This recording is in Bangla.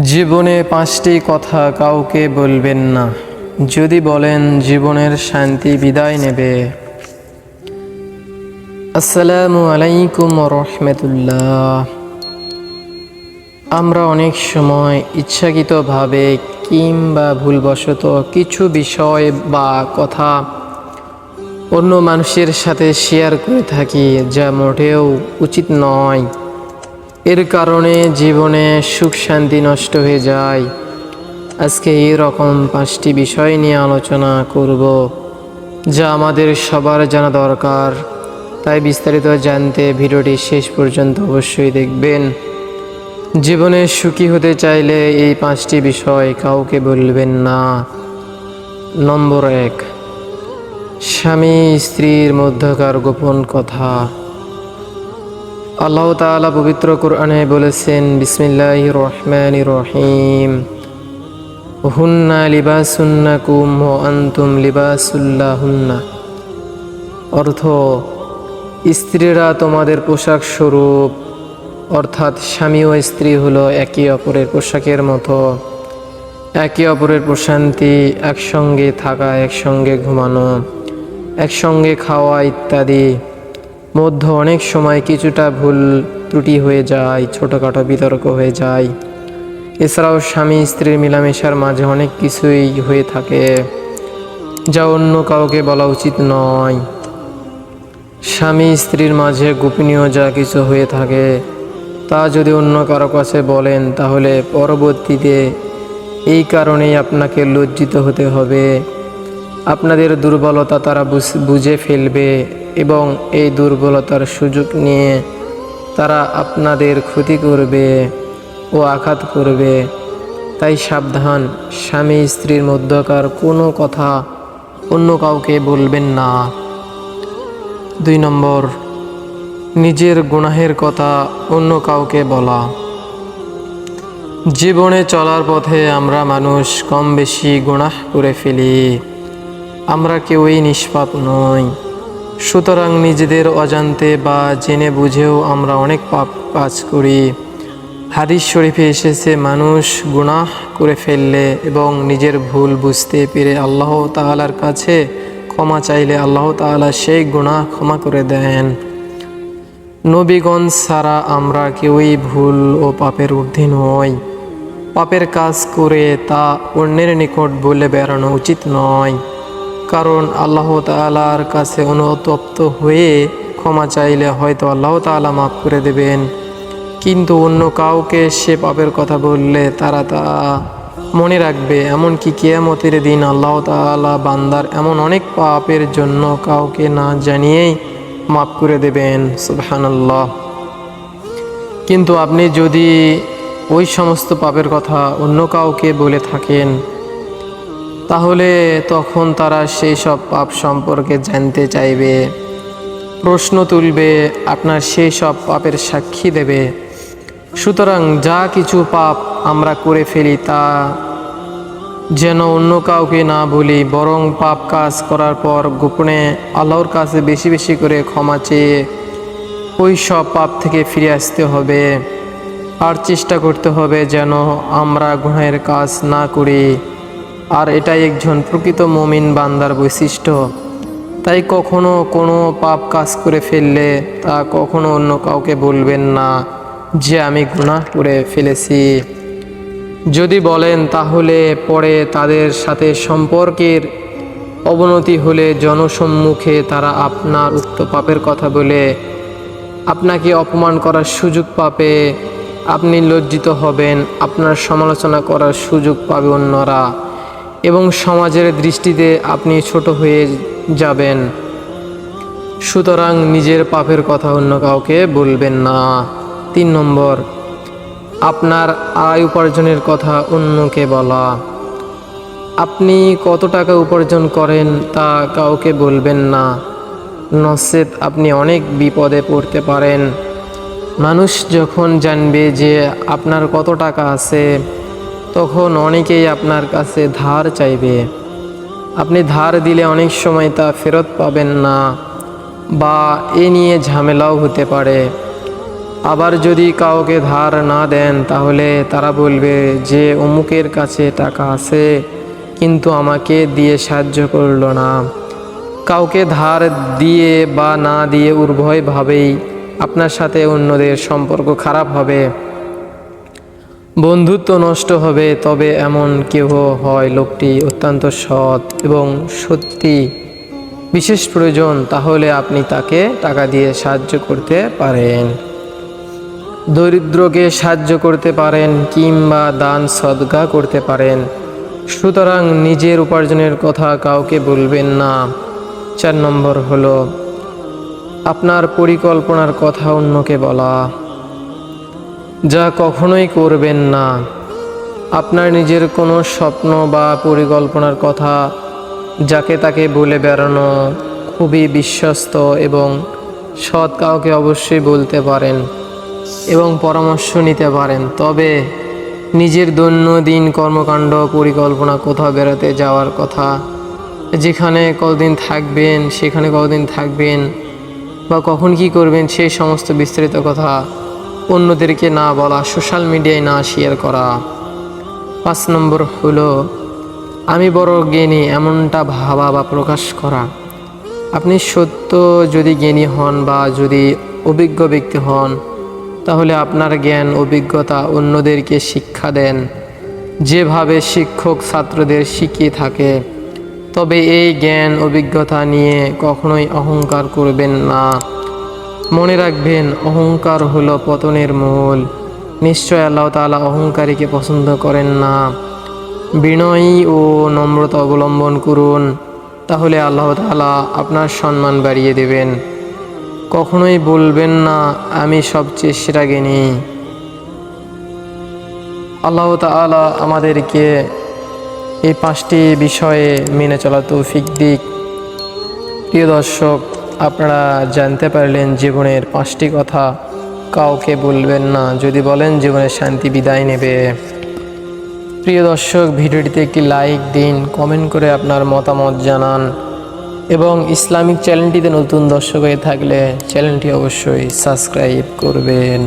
জীবনে পাঁচটি কথা কাউকে বলবেন না। যদি বলেন, জীবনের শান্তি বিদায় নেবে। আসসালামু আলাইকুম রহমতুল্লাহ। আমরা অনেক সময় ইচ্ছাকৃতভাবে কিংবা ভুলবশত কিছু বিষয় বা কথা অন্য মানুষের সাথে শেয়ার করে থাকি, যা মোটেও উচিত নয়। এর কারণে জীবনে সুখ শান্তি নষ্ট হয়ে যায়। আজকে এই রকম পাঁচটি বিষয় নিয়ে আলোচনা করব, যা আমাদের সবার জানা দরকার। তাই বিস্তারিত জানতে ভিডিওটি শেষ পর্যন্ত অবশ্যই দেখবেন। জীবনে সুখী হতে চাইলে এই পাঁচটি বিষয় কাউকে বলবেন না। নম্বর এক, স্বামী স্ত্রীর মধ্যকার গোপন কথা। আল্লাহ তাআলা পবিত্র কোরআনে বলেছেন বিসমিল্লাহ রহমান রহিম। হুন্না লিবাসুন্না কুম ও আন্তুম লিবাসুল্লাহ হুন্না অর্থ, স্ত্রীরা তোমাদের পোশাক স্বরূপ, অর্থাৎ স্বামী ও স্ত্রী হলো একে অপরের পোশাকের মতো। একে অপরের প্রশান্তি, একসঙ্গে থাকা, একসঙ্গে ঘুমানো, একসঙ্গে খাওয়া ইত্যাদি। মধ্য অনেক সময় কিছুটা ভুল ত্রুটি হয়ে যায়, ছোটোখাটো বিতর্ক হয়ে যায়। এছাড়াও স্বামী স্ত্রীর মিলামেশার মাঝে অনেক কিছুই হয়ে থাকে, যা অন্য কাউকে বলা উচিত নয়। স্বামী স্ত্রীর মাঝে গোপনীয় যা কিছু হয়ে থাকে, তা যদি অন্য কারও কাছে বলেন, তাহলে পরবর্তীতে এই কারণেই আপনাকে লজ্জিত হতে হবে। আপনাদের দুর্বলতা তারা বুঝ- ফেলবে এবং এই দুর্বলতার সুযোগ নিয়ে তারা আপনাদের ক্ষতি করবে ও আঘাত করবে। তাই সাবধান, স্বামী স্ত্রীর মধ্যকার কোনো কথা অন্য কাউকে বলবেন না। দুই নম্বর, নিজের গুনাহের কথা অন্য কাউকে বলা। জীবনে চলার পথে আমরা মানুষ কম বেশি গুনাহ করে ফেলি। আমরা কেউই নিষ্পাপ নই। সুতরাং নিজেদের অজান্তে বা জেনে বুঝেও আমরা অনেক পাপ কাজ করি। হাদিস শরীফে এসেছে, মানুষ গুনাহ করে ফেললে এবং নিজের ভুল বুঝতে পেরে আল্লাহ তাআলার কাছে ক্ষমা চাইলে আল্লাহ তাআলা সেই গুনাহ ক্ষমা করে দেন। নবীগণ ছাড়া আমরা কেউই ভুল ও পাপের ঊর্ধ্বে নই। পাপের কাজ করে তা অন্যের নিকট বলে বেড়ানো উচিত নয়। কারণ আল্লাহ তাআলার কাছে অনুতপ্ত হয়ে ক্ষমা চাইলে হয়তো আল্লাহ তাআলা মাফ করে দেবেন। কিন্তু অন্য কাউকে সে পাপের কথা বললে তারা তা মনে রাখবে। এমনকি কেয়ামতের দিন আল্লাহ তাআলা বান্দার এমন অনেক পাপের জন্য কাউকে না জানিয়েই মাফ করে দেবেন। সুবহানাল্লাহ। কিন্তু আপনি যদি ওই সমস্ত পাপের কথা অন্য কাউকে বলে থাকেন তাহলে তখন তারা সেই সব পাপ সম্পর্কে জানতে চাইবে, প্রশ্ন তুলবে, আপনার সেই সব পাপের সাক্ষী দেবে। সুতরাং যা কিছু পাপ আমরা করে ফেলি তা যেন অন্য কাউকে না বলি, বরং পাপ কাজ করার পর গোপনে আল্লাহর কাছে বেশি বেশি করে ক্ষমা চেয়ে ওই সব পাপ থেকে ফিরে আসতে হবে। আর চেষ্টা করতে হবে যেন আমরা গুণের কাজ না করি। আর এটাই একজন প্রকৃত মমিন বান্দার বৈশিষ্ট্য। তাই কখনো কোনো পাপ কাজ করে ফেললে তা কখনো অন্য কাউকে বলবেন না যে আমি গুনাহ করে ফেলেছি। যদি বলেন, তাহলে পরে তাদের সাথে সম্পর্কের অবনতি হলে জনসম্মুখে তারা আপনার উক্ত পাপের কথা বলে, আপনাকে অপমান করার সুযোগ পাবে, আপনি লজ্জিত হবেন, আপনার সমালোচনা করার সুযোগ পাবে অন্যরা। এবং সমাজের দৃষ্টিতে আপনি ছোট হয়ে যাবেন। সুতরাং নিজের পাপের কথা অন্য কাউকে বলবেন না। তিন নম্বর, আপনার আয় উপার্জনের কথা অন্যকে বলা। আপনি কত টাকা উপার্জন করেন তা কাউকে বলবেন না। নচেত আপনি অনেক বিপদে পড়তে পারেন। মানুষ যখন জানবে যে আপনার কত টাকা আছে তখন অনেকেই আপনার কাছে ধার চাইবে। আপনি ধার দিলে অনেক সময় তা ফেরত পাবেন না বা এ নিয়ে ঝামেলাও হতে পারে। আবার যদি কাউকে ধার না দেন, তাহলে তারা বলবে যে, অমুকের কাছে টাকা আছে, কিন্তু আমাকে দিয়ে সাহায্য করল না। কাউকে ধার দিয়ে বা না দিয়ে উভয়ভাবেই আপনার সাথে অন্যদের সম্পর্ক খারাপ হবে। বন্ধুত্ব নষ্ট হবে, তবে এমন কেউ হয় লোকটি অত্যন্ত সৎ এবং সত্যি বিশেষ প্রয়োজন, তাহলে আপনি তাকে টাকা দিয়ে সাহায্য করতে পারেন। দরিদ্রকে সাহায্য করতে পারেন কিংবা দান সদগা করতে পারেন। সুতরাং নিজের উপার্জনের কথা কাউকে বলবেন না। চার নম্বর হলো, আপনার পরিকল্পনার কথা অন্যকে বলা। যা কখনোই করবেন না। আপনার নিজের কোনো স্বপ্ন বা পরিকল্পনার কথা যাকে তাকে বলে বেড়ানো খুবই বিশ্বস্ত এবং সৎ কাউকে অবশ্যই বলতে পারেন এবং পরামর্শ নিতে পারেন। তবে নিজের দৈনন্দিন কর্মকাণ্ড পরিকল্পনা কোথাও বেড়াতে যাওয়ার কথা, যেখানে কতদিন থাকবেন, সেখানে কতদিন থাকবেন বা কখন কি করবেন সেই সমস্ত বিস্তারিত কথা অন্যদেরকে না বলা, সোশ্যাল মিডিয়ায় না শেয়ার করা। পাঁচ নম্বর হলো, আমি বড় জ্ঞানী, এমনটা ভাবা বা প্রকাশ করা। আপনি সত্য যদি জ্ঞানী হন বা যদি অভিজ্ঞ ব্যক্তি হন, তাহলে আপনার জ্ঞান, অভিজ্ঞতা অন্যদেরকে শিক্ষা দেন। যেভাবে শিক্ষক ছাত্রদের শিখিয়ে থাকে, তবে এই জ্ঞান, অভিজ্ঞতা নিয়ে কখনোই অহংকার করবেন না। মনে রাখবেন, অহংকার হলো পতনের মূল। নিশ্চয় আল্লাহ তাআলা অহংকারীকে পছন্দ করেন না। বিনয়ী ও নম্রতা অবলম্বন করুন, তাহলে আল্লাহ তাআলা আপনার সম্মান বাড়িয়ে দেবেন। কখনোই বলবেন না, আমি সবচেয়ে সেরা জ্ঞানী। আল্লাহ তাআলা আমাদেরকে এই পাঁচটি বিষয়ে মেনে চলা তৌফিক দিক। প্রিয় দর্শক আপনারা জানতে পারলেন জীবনের পাঁচটি কথা, কাউকে বলবেন না। যদি বলেন জীবনের শান্তি বিদায় নেবে। প্রিয় দর্শক, ভিডিওটিতে একটি লাইক দিন, কমেন্ট করে আপনার মতামত জানান এবং ইসলামিক চ্যানেলটিতে নতুন দর্শক হয়ে থাকলে চ্যানেলটি অবশ্যই সাবস্ক্রাইব করবেন।